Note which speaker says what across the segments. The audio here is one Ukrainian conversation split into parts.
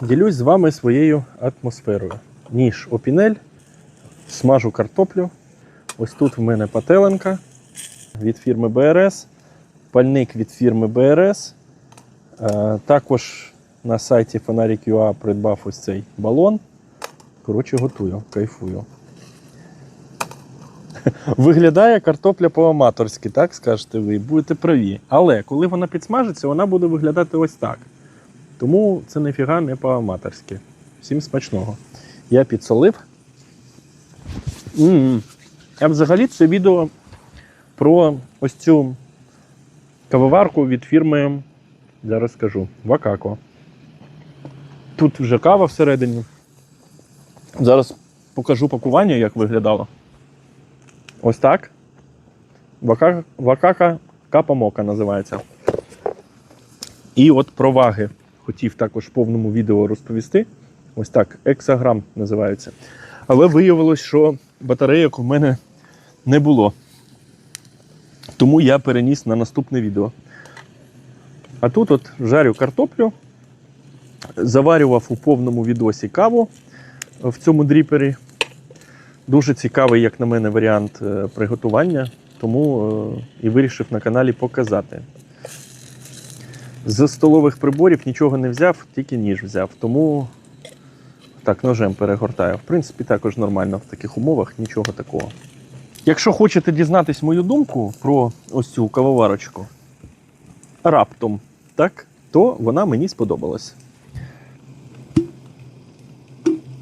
Speaker 1: ділюсь з вами своєю атмосферою. Ніж опінель, смажу картоплю. Ось тут в мене пателенка від фірми БРС, пальник від фірми БРС. Е, Також на сайті Фонарик.ua придбав ось цей балон. Коротше, готую, кайфую. Виглядає картопля по-аматорськи, так скажете ви, будете праві. Але коли вона підсмажиться, вона буде виглядати ось так. Тому це ніфіга не по-аматорськи. Всім смачного. Я підсолив. м А взагалі це відео про ось цю кавоварку від фірми, зараз скажу, Вакако. Тут вже кава всередині. Зараз покажу пакування, як виглядало. Ось так. Вакака капа мока називається. І от про ваги хотів також в повному відео розповісти. Ось так, ексаграм називаються. Але виявилось, що батарейок у мене не було. Тому я переніс на наступне відео. А тут от жарю картоплю, заварював у повному відосі каву в цьому дріпері. Дуже цікавий, як на мене, варіант е, приготування, тому е, і вирішив на каналі показати. З столових приборів нічого не взяв, тільки ніж взяв. Тому так, ножем перегортаю. В принципі, також нормально в таких умовах, нічого такого. Якщо хочете дізнатись мою думку про ось цю кавоварочку раптом, так, то вона мені сподобалась.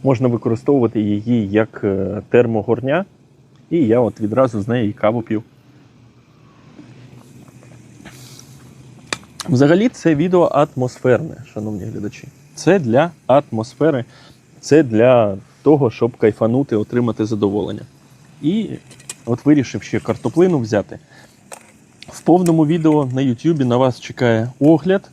Speaker 1: Можна використовувати її як е, термогорня, і я от відразу з неї каву п'ю. Взагалі, це відео атмосферне, шановні глядачі. Це для атмосфери, це для того, щоб кайфанути, отримати задоволення. І от вирішив ще картоплину взяти. В повному відео на YouTube на вас чекає огляд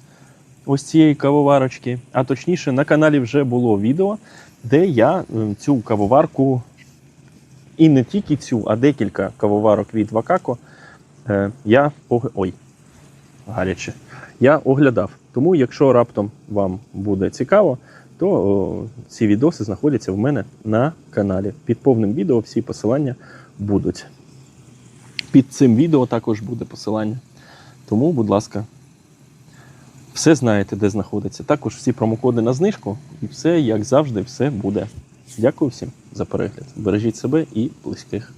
Speaker 1: ось цієї кавоварочки. А точніше, на каналі вже було відео, де я цю кавоварку, і не тільки цю, а декілька кавоварок від Вакако, е, я. Ой, гаряче. Я оглядав. Тому, якщо раптом вам буде цікаво, то о, ці відоси знаходяться в мене на каналі. Під повним відео всі посилання будуть. Під цим відео також буде посилання. Тому, будь ласка, все знаєте, де знаходиться. Також всі промокоди на знижку, і все, як завжди, все буде. Дякую всім за перегляд. Бережіть себе і близьких.